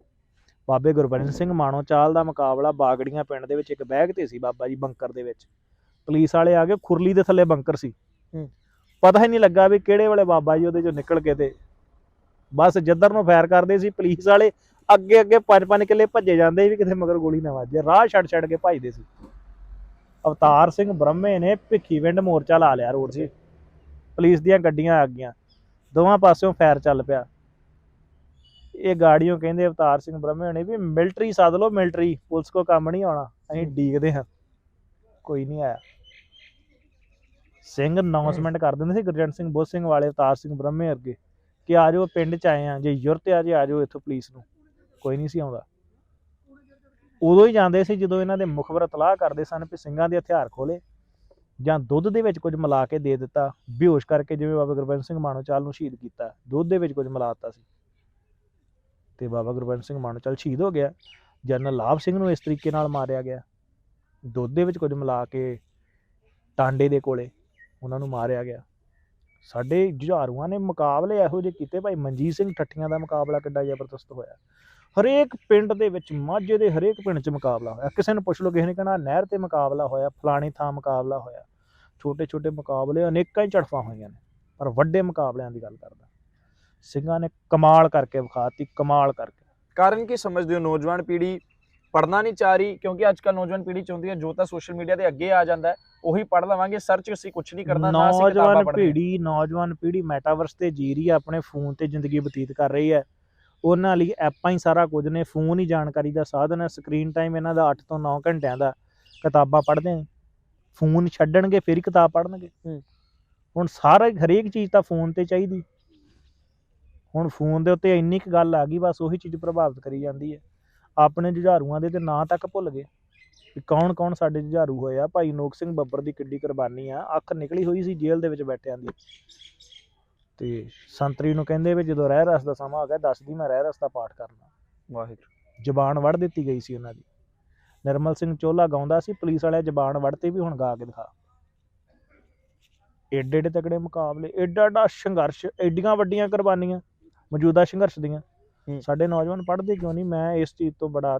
ਬਾਬੇ ਗੁਰਬਚਨ ਸਿੰਘ ਮਾਣੋ ਚਾਲ ਦਾ ਮੁਕਾਬਲਾ ਬਾਗੜੀਆਂ ਪਿੰਡ ਦੇ ਵਿੱਚ ਇੱਕ ਬੈਗ ਤੇ ਸੀ ਬਾਬਾ ਜੀ ਬੰਕਰ ਦੇ ਵਿੱਚ। ਪੁਲਿਸ ਵਾਲੇ ਆ ਗਏ ਖੁਰਲੀ ਦੇ ਥੱਲੇ ਬੰਕਰ ਸੀ। ਪਤਾ ਹੀ ਨਹੀਂ ਲੱਗਾ ਵੀ ਕਿਹੜੇ ਵੇਲੇ ਬਾਬਾ ਜੀ ਉਹਦੇ ਚੋਂ ਨਿਕਲ ਕੇ ਤੇ। ਬਸ ਜਿੱਧਰ ਨੂੰ ਫਾਇਰ ਕਰਦੇ ਸੀ ਪੁਲਿਸ ਵਾਲੇ ਅੱਗੇ ਅੱਗੇ ਪੰਜ ਪੰਜ ਕਿੱਲੇ ਭੱਜੇ ਜਾਂਦੇ ਵੀ ਕਿਤੇ ਮਗਰ ਗੋਲੀ ਨਾ ਵੱਜੇ। ਰਾਹ ਛੱਡ ਛੱਡ ਕੇ ਭੱਜਦੇ ਸੀ। ਅਵਤਾਰ ਸਿੰਘ ਬ੍ਰਹਮੇ ਨੇ ਭਿੱਖੀਵਿੰਡ ਮੋਰਚਾ ਲਾ ਲਿਆ ਰੋਡ 'ਤੇ। ਪੁਲਿਸ ਦੀਆਂ ਗੱਡੀਆਂ ਆ ਗਈਆਂ। ਦੋਵਾਂ ਪਾਸਿਓਂ ਫਾਇਰ ਚੱਲ ਪਿਆ। ਇਹ ਗਾੜੀਆਂ ਕਹਿੰਦੇ ਅਵਤਾਰ ਸਿੰਘ ਬ੍ਰਹਮੇ ਨੇ ਵੀ ਮਿਲਟਰੀ ਸੱਦ ਲਓ ਮਿਲਟਰੀ ਪੁਲਿਸ ਕੋ ਕੰਮ ਨਹੀਂ ਆਉਣਾ। ਅਸੀਂ ਡੀਕਦੇ ਹਾਂ। ਕੋਈ ਨਹੀਂ ਆਇਆ। ਸਿੰਘ ਅਨਾਉਂਸਮੈਂਟ ਕਰ ਦਿੰਦੇ ਸੀ ਗੁਰਜੰਟ ਸਿੰਘ ਬੋਧ ਸਿੰਘ ਵਾਲੇ ਅਵਤਾਰ ਸਿੰਘ ਬ੍ਰਹਮੇ ਅੱਗੇ ਕਿ ਆ ਜਾਓ ਪਿੰਡ ਚ ਆਏ ਆ ਜੇ ਯੁਰਤ ਆ ਜੇ ਆ ਜਾਓ ਇੱਥੋਂ ਪੁਲਿਸ ਨੂੰ। ਕੋਈ ਨਹੀਂ ਸੀ ਆਉਂਦਾ। ਉਦੋਂ ਹੀ ਜਾਂਦੇ ਸੀ ਜਦੋਂ ਇਹਨਾਂ ਦੇ ਮੁਖਬਰ ਇਤਲਾਹ ਕਰਦੇ ਸਨ ਵੀ ਸਿੰਘਾਂ ਦੇ ਹਥਿਆਰ ਖੋਲੇ ਜਾਂ ਦੁੱਧ ਦੇ ਵਿੱਚ ਕੁਝ ਮਿਲਾ ਕੇ ਦੇ ਦਿੱਤਾ। ਬੇਹੋਸ਼ ਕਰਕੇ ਜਿਵੇਂ ਬਾਬਾ ਗੁਰਬੰਸ ਸਿੰਘ ਮਾਣੋਚਾਲ ਨੂੰ ਸ਼ਹੀਦ ਕੀਤਾ। ਦੁੱਧ ਦੇ ਵਿੱਚ ਕੁਝ ਮਿਲਾ ਦਿੱਤਾ ਸੀ। ਤੇ ਬਾਬਾ ਗੁਰਬੰਸ ਸਿੰਘ ਮਾਣੋਚਾਲ ਸ਼ਹੀਦ ਹੋ ਗਿਆ। ਜਨਰਲ ਲਾਭ ਸਿੰਘ ਨੂੰ ਇਸ ਤਰੀਕੇ ਨਾਲ ਮਾਰਿਆ ਗਿਆ। ਦੁੱਧ ਦੇ ਵਿੱਚ ਕੁਝ ਮਿਲਾ ਕੇ ਟਾਂਡੇ ਦੇ ਕੋਲੇ ਉਹਨਾਂ ਨੂੰ ਮਾਰਿਆ ਗਿਆ। ਸਾਡੇ ਜੁਝਾਰੂਆਂ ਨੇ ਮੁਕਾਬਲੇ ਇਹੋ ਜਿਹੇ ਕੀਤੇ, ਭਾਈ ਮਨਜੀਤ ਸਿੰਘ ਠੱਠੀਆਂ ਦਾ ਮੁਕਾਬਲਾ ਕਿੱਡਾ ਜ਼ਬਰਦਸਤ ਹੋਇਆ। ਹਰੇਕ ਪਿੰਡ ਦੇ ਵਿੱਚ ਮਾਝੇ ਦੇ ਹਰੇਕ ਪਿੰਡ 'ਚ ਮੁਕਾਬਲਾ ਹੋਇਆ। ਕਿਸੇ ਨੂੰ ਪੁੱਛ ਲਓ, ਕਿਸੇ ਨੇ ਕਹਿਣਾ ਨਹਿਰ ਤੇ ਮੁਕਾਬਲਾ ਹੋਇਆ, ਫਲਾਣੀ ਥਾਂ ਮੁਕਾਬਲਾ ਹੋਇਆ। ਛੋਟੇ ਛੋਟੇ ਮੁਕਾਬਲੇ ਅਨੇਕਾਂ ਹੀ ਝੜਫਾਂ ਹੋਈਆਂ ਨੇ, ਪਰ ਵੱਡੇ ਮੁਕਾਬਲਿਆਂ ਦੀ ਗੱਲ ਕਰਦਾ। ਸਿੰਘਾਂ ਨੇ ਕਮਾਲ ਕਰਕੇ ਵਿਖਾਤੀ ਕਮਾਲ ਕਰਕੇ। ਕਾਰਨ ਕੀ ਸਮਝਦੇ ਹੋ? ਨੌਜਵਾਨ ਪੀੜ੍ਹੀ ਪੜ੍ਹਨਾ ਨਹੀਂ ਚਾਹ ਰਹੀ ਕਿਉਂਕਿ ਅੱਜ ਕੱਲ੍ਹ ਨੌਜਵਾਨ ਪੀੜ੍ਹੀ ਚਾਹੁੰਦੀ ਹੈ ਜੋ ਤਾਂ ਸੋਸ਼ਲ ਮੀਡੀਆ ਦੇ ਅੱਗੇ ਆ ਜਾਂਦਾ ਹੈ ਉਹੀ ਪੜ੍ਹ ਲਵਾਂਗੇ ਸਰਚ ਅਸੀਂ ਕੁਝ ਨਹੀਂ ਕਰਨਾ ਨਾ ਅਸੀਂ ਕਿਤਾਬਾਂ ਨੌਜਵਾਨ ਪੀੜ੍ਹੀ ਨੌਜਵਾਨ ਪੀੜ੍ਹੀ ਮੈਟਾਵਰਸ ਤੇ ਜੀ ਰਹੀ ਹੈ ਆਪਣੇ ਫੋਨ ਤੇ ਜ਼ਿੰਦਗੀ ਬਤੀਤ ਕਰ ਰਹੀ ਹੈ। ਉਹਨਾਂ ਲਈ ਐਪਾਂ ਹੀ ਸਾਰਾ ਕੁਝ ਨੇ ਫੋਨ ਹੀ ਜਾਣਕਾਰੀ ਦਾ ਸਾਧਨ ਹੈ ਸਕਰੀਨ ਟਾਈਮ ਇਹਨਾਂ ਦਾ 8 ਤੋਂ 9 ਘੰਟਿਆਂ ਦਾ ਕਿਤਾਬਾਂ ਪੜ੍ਹਦੇ ਨੇ। ਫੋਨ ਛੱਡਣਗੇ ਫਿਰ ਹੀ ਕਿਤਾਬ ਪੜ੍ਹਨਗੇ। ਹੂੰ। ਹੁਣ ਸਾਰਾ ਹਰੇਕ ਚੀਜ਼ ਤਾਂ ਫੋਨ ਤੇ ਚਾਹੀਦੀ। ਹੁਣ ਫੋਨ ਦੇ ਉੱਤੇ ਇੰਨੀ ਕੁ ਗੱਲ ਆ ਗਈ ਬਸ ਉਹੀ ਚੀਜ਼ ਪ੍ਰਭਾਵਿਤ ਕਰੀ ਜਾਂਦੀ ਹੈ। ਆਪਣੇ ਜੁਝਾਰੂਆਂ ਦੇ ਤੇ ਨਾਂ ਤੱਕ ਭੁੱਲ ਗਏ। ਵੀ ਕੌਣ ਕੌਣ ਸਾਡੇ ਜੁਝਾਰੂ ਹੋਏ ਆ? ਭਾਈ ਨੋਕ ਸਿੰਘ ਬੱਬਰ ਦੀ ਕਿੱਡੀ ਕੁਰਬਾਨੀ ਆ। ਅੱਖ ਨਿਕਲੀ ਹੋਈ ਸੀ ਜੇਲ੍ਹ ਦੇ ਵਿੱਚ ਬੈਠਿਆਂ ਦੀ। ਤੇ ਸੰਤਰੀ ਨੂੰ ਕਹਿੰਦੇ ਵੀ ਜਦੋਂ ਰਹਿ ਰਸ ਦਾ ਸਮਾਂ ਆ ਗਿਆ ਦੱਸਦੀ ਮੈਂ ਰਹਿ ਰਸ ਦਾ ਪਾਠ ਕਰਨਾ। ਵਾਹਿਗੁਰੂ। ਜ਼ਬਾਨ ਵੜ ਦਿੱਤੀ ਗਈ ਸੀ ਉਹਨਾਂ ਦੀ। ਨਿਰਮਲ ਸਿੰਘ ਚੋਲਾ ਗਾਉਂਦਾ ਸੀ ਪੁਲਿਸ ਵਾਲਿਆਂ ਜ਼ਬਾਨ ਵੜਤੇ ਵੀ ਹੁਣ ਗਾ ਕੇ ਦਿਖਾ। ਏਡੇ ਏਡੇ ਤਕੜੇ ਮੁਕਾਬਲੇ ਏਡਾ ਏਡਾ ਸੰਘਰਸ਼ ਐਡੀਆਂ ਵੱਡੀਆਂ ਕੁਰਬਾਨੀਆਂ। ਮੌਜੂਦਾ ਸੰਘਰਸ਼ ਦੀਆਂ। ਸਾਡੇ ਨੌਜਵਾਨ ਪੜ੍ਹਦੇ ਕਿਉਂ ਨਹੀਂ? ਮੈਂ ਇਸ ਚੀਜ਼ ਤੋਂ ਬੜਾ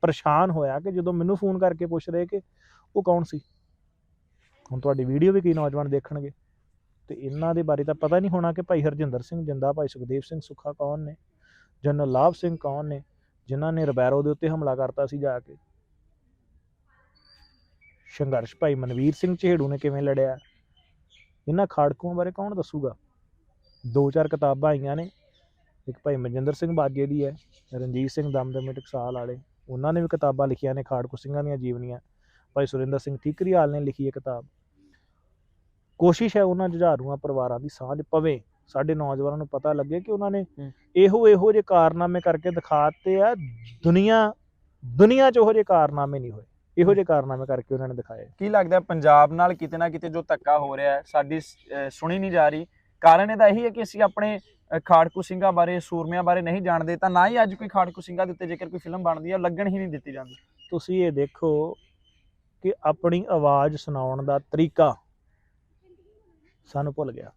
ਪਰੇਸ਼ਾਨ ਹੋਇਆ ਕਿ ਜਦੋਂ ਮੈਨੂੰ ਫੋਨ ਕਰਕੇ ਪੁੱਛ ਰਹੇ ਕਿ ਉਹ ਕੌਣ ਸੀ? ਹੁਣ ਤੁਹਾਡੀ ਵੀਡੀਓ ਵੀ ਕਈ ਨੌਜਵਾਨ ਦੇਖਣਗੇ। ਤੇ ਇਹਨਾਂ ਦੇ ਬਾਰੇ ਤਾਂ ਪਤਾ ਨਹੀਂ ਹੋਣਾ ਕਿ ਭਾਈ ਹਰਜਿੰਦਰ ਸਿੰਘ ਜਿੰਦਾ ਭਾਈ ਸੁਖਦੇਵ ਸਿੰਘ ਸੁੱਖਾ ਕੌਣ ਨੇ? ਜਨਰਲ ਲਾਭ ਸਿੰਘ ਕੌਣ ਨੇ? ਜਿਨ੍ਹਾਂ ਨੇ ਰਬੈਰੋ ਦੇ ਉੱਤੇ ਹਮਲਾ ਕਰਤਾ ਸੀ ਜਾ ਕੇ। ਸੰਘਰਸ਼ ਭਾਈ ਮਨਵੀਰ ਸਿੰਘ ਝੇੜੂ ਨੇ ਕਿਵੇਂ ਲੜਿਆ? ਇਹਨਾਂ ਖਾੜਕੂਆਂ ਬਾਰੇ ਕੌਣ ਦੱਸੂਗਾ? ਦੋ ਚਾਰ ਕਿਤਾਬਾਂ ਆਈਆਂ ਨੇ। ਇੱਕ ਭਾਈ ਮਨਜਿੰਦਰ ਸਿੰਘ ਬਾਗੇ ਦੀ ਹੈ ਰਣਜੀਤ ਸਿੰਘ ਦਮਦਮੇ ਟਕਸਾਲ ਵਾਲੇ। ਉਹਨਾਂ ਨੇ ਵੀ ਕਿਤਾਬਾਂ ਲਿਖੀਆਂ ਨੇ ਖਾੜਕੂ ਸਿੰਘਾਂ ਦੀਆਂ ਜੀਵਨੀਆਂ। ਭਾਈ ਸੁਰਿੰਦਰ ਸਿੰਘ ਠੀਕਰੀਵਾਲ ਨੇ ਲਿਖੀ ਹੈ ਕਿਤਾਬ। ਕੋਸ਼ਿਸ਼ ਹੈ ਉਹਨਾਂ ਜੁਝਾਰੂਆਂ ਪਰਿਵਾਰਾਂ ਦੀ ਸਾਂਝ ਪਵੇ। ਸਾਡੇ ਨੌਜਵਾਨਾਂ ਨੂੰ ਪਤਾ ਲੱਗੇ ਕਿ ਉਹਨਾਂ ਨੇ। ਇਹੋ ਇਹੋ ਜਿਹੇ ਕਾਰਨਾਮੇ ਕਰਕੇ ਦਿਖਾਤੇ ਆ। ਦੁਨੀਆ ਦੁਨੀਆ 'ਚ ਉਹੋ ਜਿਹੇ ਕਾਰਨਾਮੇ ਨਹੀਂ ਹੋਏ। ਇਹੋ ਜਿਹੇ ਕਾਰਨਾਮੇ ਕਰਕੇ ਉਹਨਾਂ ਨੇ ਦਿਖਾਏ। ਕੀ ਲੱਗਦਾ ਪੰਜਾਬ ਨਾਲ ਕਿਤੇ ਨਾ ਕਿਤੇ ਜੋ ਧੱਕਾ ਹੋ ਰਿਹਾ ਹੈ ਸਾਡੀ ਸੁਣੀ ਨਹੀਂ ਜਾ ਰਹੀ। ਕਾਰਨ ਇਹਦਾ ਇਹੀ ਹੈ ਕਿ ਅਸੀਂ ਆਪਣੇ ਖਾੜਕੂ ਸਿੰਘਾਂ ਬਾਰੇ, ਸੂਰਮਿਆਂ ਬਾਰੇ ਨਹੀਂ ਜਾਣਦੇ, ਤਾਂ ਨਾ ਹੀ ਅੱਜ ਕੋਈ ਖਾੜਕੂ ਸਿੰਘਾਂ ਦੇ ਉੱਤੇ ਜੇਕਰ ਕੋਈ ਫਿਲਮ ਬਣਦੀ ਹੈ ਲੱਗਣ ਹੀ ਨਹੀਂ ਦਿੱਤੀ ਜਾਂਦੀ। ਤੁਸੀਂ ਇਹ ਦੇਖੋ ਕਿ ਆਪਣੀ ਆਵਾਜ਼ ਸੁਣਾਉਣ ਦਾ ਤਰੀਕਾ ਸਾਨੂੰ ਭੁੱਲ ਗਿਆ।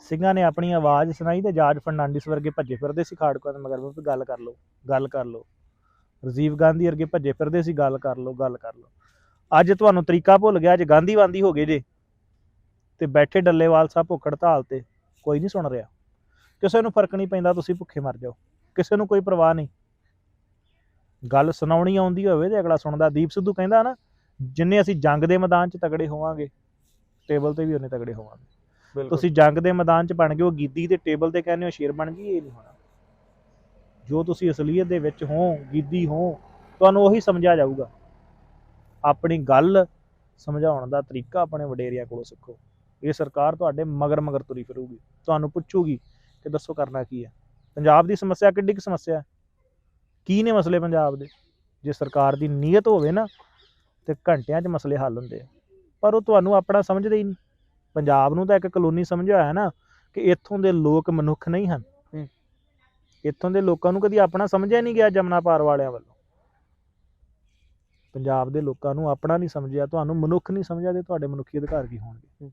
ਸਿੰਘਾਂ ਨੇ ਆਪਣੀ ਆਵਾਜ਼ ਸੁਣਾਈ ਤੇ ਜਾਰਜ ਫਰਨਾਂਡਿਸ ਵਰਗੇ ਭੱਜੇ ਫਿਰਦੇ ਸੀ ਖਾੜਕੂਆਂ ਦੇ, ਮਗਰ ਵੀ ਗੱਲ ਕਰ ਲਓ, ਗੱਲ ਕਰ ਲਓ। ਰਾਜੀਵ ਗਾਂਧੀ ਵਰਗੇ ਭੱਜੇ ਫਿਰਦੇ ਸੀ, ਗੱਲ ਕਰ ਲਓ, ਗੱਲ ਕਰ ਲਓ। ਅੱਜ ਤੁਹਾਨੂੰ ਤਰੀਕਾ ਭੁੱਲ ਗਿਆ, ਅੱਜ ਗਾਂਧੀਵਾਦੀ ਹੋ ਗਏ ਜੇ। ਤੇ ਬੈਠੇ ਡੱਲੇਵਾਲ ਸਾਹਿਬ ਭੁੱਖ ਹੜਤਾਲ ਤੇ ਕੋਈ ਨਹੀਂ ਸੁਣ ਰਿਹਾ। ਕਿਸੇ ਨੂੰ ਫ਼ਰਕ ਨਹੀਂ ਪੈਂਦਾ ਤੁਸੀਂ ਭੁੱਖੇ ਮਰ ਜਾਓ। ਕਿਸੇ ਨੂੰ ਕੋਈ ਪਰਵਾਹ ਨਹੀਂ। ਗੱਲ ਸੁਣਾਉਣੀ ਆਉਂਦੀ ਹੋਵੇ ਤੇ ਅਗਲਾ ਸੁਣਦਾ। ਦੀਪ ਸਿੱਧੂ ਕਹਿੰਦਾ ਨਾ ਜਿੰਨੇ ਅਸੀਂ ਜੰਗ ਦੇ ਮੈਦਾਨ 'ਚ ਤਗੜੇ ਹੋਵਾਂਗੇ ਟੇਬਲ ਤੇ ਵੀ ਉਹਨੇ ਤਗੜੇ ਹੋਵਾਂਗੇ। ਤੁਸੀਂ ਜੰਗ ਦੇ ਮੈਦਾਨ 'ਚ ਬਣ ਗਏ ਹੋ ਗੀਦੀ ਤੇ ਟੇਬਲ ਤੇ ਕਹਿੰਦੇ ਹੋ ਸ਼ੇਰ ਬਣ ਗਈ ਇਹ ਨਹੀਂ ਹੋਣਾ। ਜੋ ਤੁਸੀਂ ਅਸਲੀਅਤ ਦੇ ਵਿੱਚ ਹੋ ਗੀਦੀ ਹੋ ਤੁਹਾਨੂੰ ਉਹੀ ਸਮਝਿਆ ਜਾਊਗਾ। ਆਪਣੀ ਗੱਲ ਸਮਝਾਉਣ ਦਾ ਤਰੀਕਾ ਆਪਣੇ ਵਡੇਰਿਆਂ ਕੋਲੋਂ ਸਿੱਖੋ। ਇਹ ਸਰਕਾਰ ਤੁਹਾਡੇ ਮਗਰ ਮਗਰ ਤੁਰੀ ਫਿਰੂਗੀ ਤੁਹਾਨੂੰ ਪੁੱਛੂਗੀ ਕਿ ਦੱਸੋ ਕਰਨਾ ਕੀ ਹੈ। ਪੰਜਾਬ ਦੀ ਸਮੱਸਿਆ ਕਿੱਡੀ ਕੁ ਸਮੱਸਿਆ ਹੈ? ਕੀ ਨੇ ਮਸਲੇ ਪੰਜਾਬ ਦੇ? ਜੇ ਸਰਕਾਰ ਦੀ ਨੀਅਤ ਹੋਵੇ ਨਾ ਤੇ ਘੰਟਿਆਂ 'ਚ ਮਸਲੇ ਹੱਲ ਹੁੰਦੇ ਆ। ਪਰ ਉਹ ਤੁਹਾਨੂੰ ਆਪਣਾ ਸਮਝਦੇ ਹੀ ਨਹੀਂ। ਪੰਜਾਬ ਨੂੰ ਤਾਂ ਇੱਕ ਕਲੋਨੀ ਸਮਝਿਆ ਹੋਇਆ ਨਾ ਕਿ ਇੱਥੋਂ ਦੇ ਲੋਕ ਮਨੁੱਖ ਨਹੀਂ ਹਨ। ਇੱਥੋਂ ਦੇ ਲੋਕਾਂ ਨੂੰ ਕਦੀ ਆਪਣਾ ਸਮਝਿਆ ਨਹੀਂ ਗਿਆ ਜਮਨਾ ਪਾਰ ਵਾਲਿਆਂ ਵੱਲੋਂ। ਪੰਜਾਬ ਦੇ ਲੋਕਾਂ ਨੂੰ ਆਪਣਾ ਨਹੀਂ ਸਮਝਿਆ ਤੁਹਾਨੂੰ ਮਨੁੱਖ ਨਹੀਂ ਸਮਝਿਆ ਤੇ ਤੁਹਾਡੇ ਮਨੁੱਖੀ ਅਧਿਕਾਰ ਕੀ ਹੋਣਗੇ?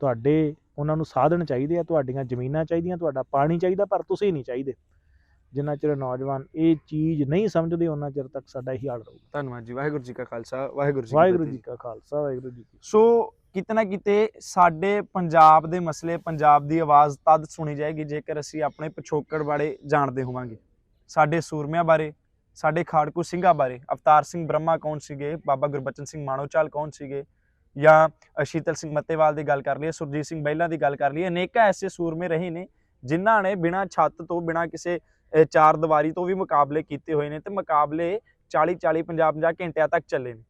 ਤੁਹਾਡੇ ਉਹਨਾਂ ਨੂੰ ਸਾਧਨ ਚਾਹੀਦੇ ਆ ਤੁਹਾਡੀਆਂ ਜ਼ਮੀਨਾਂ ਚਾਹੀਦੀਆਂ ਤੁਹਾਡਾ ਪਾਣੀ ਚਾਹੀਦਾ ਪਰ ਤੁਸੀਂ ਨਹੀਂ ਚਾਹੀਦੇ। ਜਿੰਨਾ ਚਿਰ ਨੌਜਵਾਨ ਇਹ ਚੀਜ਼ ਨਹੀਂ ਸਮਝਦੇ ਉਹਨਾਂ ਚਿਰ ਤੱਕ ਸਾਡਾ ਇਹੀ ਹਾਲ ਰਹੂਗਾ। ਧੰਨਵਾਦ ਜੀ ਵਾਹਿਗੁਰੂ ਜੀ ਕਾ ਖਾਲਸਾ ਵਾਹਿਗੁਰੂ ਜੀ ਵਾਹਿਗੁਰੂ ਜੀ ਕਾ ਖਾਲਸਾ ਵਾਹਿਗੁਰੂ ਜੀ ਕੀ ਸੋ ਕਿਤੇ ਨਾ ਕਿਤੇ ਸਾਡੇ ਪੰਜਾਬ ਦੇ ਮਸਲੇ ਪੰਜਾਬ ਦੀ ਆਵਾਜ਼ ਤਦ ਸੁਣੀ ਜਾਏਗੀ ਜੇਕਰ ਅਸੀਂ ਆਪਣੇ ਪਿਛੋਕੜ ਬਾਰੇ ਜਾਣਦੇ ਹੋਵਾਂਗੇ। ਸਾਡੇ ਸੂਰਮਿਆਂ ਬਾਰੇ ਸਾਡੇ ਖਾੜਕੂ ਸਿੰਘਾਂ ਬਾਰੇ। ਅਵਤਾਰ ਸਿੰਘ ਬ੍ਰਹਮਾ ਕੌਣ ਸੀਗੇ? ਬਾਬਾ ਗੁਰਬਚਨ ਸਿੰਘ ਮਾਣੋਚਾਲ ਕੌਣ ਸੀਗੇ? ਜਾਂ ਸ਼ੀਤਲ ਸਿੰਘ ਮੱਤੇਵਾਲ ਦੀ ਗੱਲ ਕਰ ਲਈਏ, ਸੁਰਜੀਤ ਸਿੰਘ ਬਹਿਲਾ ਦੀ ਗੱਲ ਕਰ ਲਈਏ, ਅਨੇਕਾਂ ਐਸੇ ਸੂਰਮੇ ਰਹੇ ਨੇ ਜਿਨ੍ਹਾਂ ਨੇ ਬਿਨਾਂ ਛੱਤ ਤੋਂ, ਬਿਨਾਂ ਕਿਸੇ ਚਾਰ ਦੀਵਾਰੀ ਤੋਂ ਵੀ ਮੁਕਾਬਲੇ ਕੀਤੇ ਹੋਏ ਨੇ ਤੇ ਮੁਕਾਬਲੇ 40 40 50 50 ਘੰਟਿਆਂ ਤੱਕ ਚੱਲੇ ਨੇ।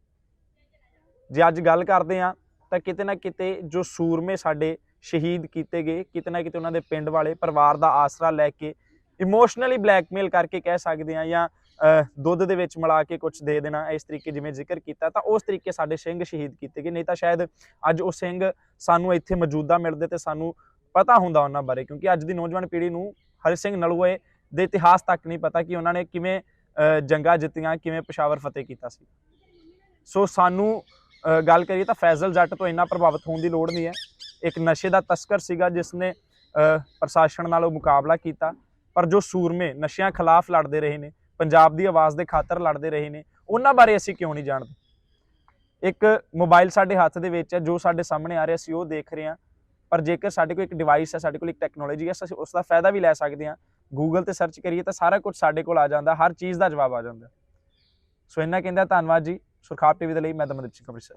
ਜੇ ਅੱਜ ਗੱਲ ਕਰਦੇ ਆ ਤਾਂ ਕਿਤੇ ਨਾ ਕਿਤੇ ਜੋ ਸੂਰਮੇ ਸਾਡੇ ਸ਼ਹੀਦ ਕੀਤੇ ਗਏ, ਕਿਤੇ ਨਾ ਕਿਤੇ ਉਹਨਾਂ ਦੇ ਪਿੰਡ ਵਾਲੇ ਪਰਿਵਾਰ ਦਾ ਆਸਰਾ ਲੈ ਕੇ ਇਮੋਸ਼ਨਲੀ ਬਲੈਕਮੇਲ ਕਰਕੇ ਕਹਿ ਸਕਦੇ ਆ ਜਾਂ ਦੁੱਧ ਦੇ ਵਿੱਚ ਮਿਲਾ ਕੇ ਕੁਝ ਦੇ ਦੇਣਾ, ਇਸ ਤਰੀਕੇ ਜਿਵੇਂ ਜ਼ਿਕਰ ਕੀਤਾ, ਤਾਂ ਉਸ ਤਰੀਕੇ ਸਾਡੇ ਸਿੰਘ ਸ਼ਹੀਦ ਕੀਤੇ ਗਏ। ਨਹੀਂ ਤਾਂ ਸ਼ਾਇਦ ਅੱਜ ਉਹ ਸਿੰਘ ਸਾਨੂੰ ਇੱਥੇ ਮੌਜੂਦਾ ਮਿਲਦੇ ਤੇ ਸਾਨੂੰ ਪਤਾ ਹੁੰਦਾ ਉਹਨਾਂ ਬਾਰੇ, ਕਿਉਂਕਿ ਅੱਜ ਦੀ ਨੌਜਵਾਨ ਪੀੜ੍ਹੀ ਨੂੰ ਹਰੀ ਸਿੰਘ ਨਲੂਏ ਦੇ ਇਤਿਹਾਸ ਤੱਕ ਨਹੀਂ ਪਤਾ ਕਿ ਉਹਨਾਂ ਨੇ ਕਿਵੇਂ ਜੰਗਾਂ ਜਿੱਤੀਆਂ, ਕਿਵੇਂ ਪਸ਼ਾਵਰ ਫਤਿਹ ਕੀਤਾ ਸੀ। ਸੋ ਸਾਨੂੰ ਗੱਲ ਕਰੀਏ ਤਾਂ ਫੈਜ਼ਲ ਜੱਟ ਤੋਂ ਇੰਨਾ ਪ੍ਰਭਾਵਿਤ ਹੋਣ ਦੀ ਲੋੜ ਨਹੀਂ ਹੈ। ਇੱਕ ਨਸ਼ੇ ਦਾ ਤਸਕਰ ਸੀਗਾ ਜਿਸ ਨੇ ਪ੍ਰਸ਼ਾਸਨ ਨਾਲ ਉਹ ਮੁਕਾਬਲਾ ਕੀਤਾ, ਪਰ ਜੋ ਸੂਰਮੇ ਨਸ਼ਿਆਂ ਖਿਲਾਫ ਲੜਦੇ ਰਹੇ ਨੇ ਪੰਜਾਬ ਦੀ ਆਵਾਜ਼ ਦੇ ਖਾਤਰ ਲੜਦੇ ਰਹੇ ਨੇ। ਉਹਨਾਂ ਬਾਰੇ ਅਸੀਂ ਕਿਉਂ ਨਹੀਂ ਜਾਣਦੇ? ਇੱਕ ਮੋਬਾਈਲ ਸਾਡੇ ਹੱਥ ਦੇ ਵਿੱਚ ਹੈ, ਜੋ ਸਾਡੇ ਸਾਹਮਣੇ ਆ ਰਿਹਾ, ਅਸੀਂ ਉਹ ਦੇਖ ਰਹੇ ਹਾਂ। ਪਰ ਜੇਕਰ ਸਾਡੇ ਕੋਲ ਇੱਕ ਡਿਵਾਈਸ ਹੈ, ਸਾਡੇ ਕੋਲ ਇੱਕ ਟੈਕਨੋਲੋਜੀ ਹੈ, ਅਸੀਂ ਉਸ ਦਾ ਫਾਇਦਾ ਵੀ ਲੈ ਸਕਦੇ ਹਾਂ। ਗੂਗਲ ਤੇ ਸਰਚ ਕਰੀਏ ਤਾਂ ਸਾਰਾ ਕੁਝ ਸਾਡੇ ਕੋਲ ਆ ਜਾਂਦਾ, ਹਰ ਚੀਜ਼ ਦਾ ਜਵਾਬ ਆ ਜਾਂਦਾ। ਸੋ ਇੰਨਾ ਕਹਿੰਦਾ ਧੰਨਵਾਦ ਜੀ। ਸੁਰਖਾਬ ਟੀਵੀ ਦੇ ਲਈ ਮੈਂ ਦਮਨਦੀਪ ਸਿੰਘ ਅੰਮ੍ਰਿਤਸਰ।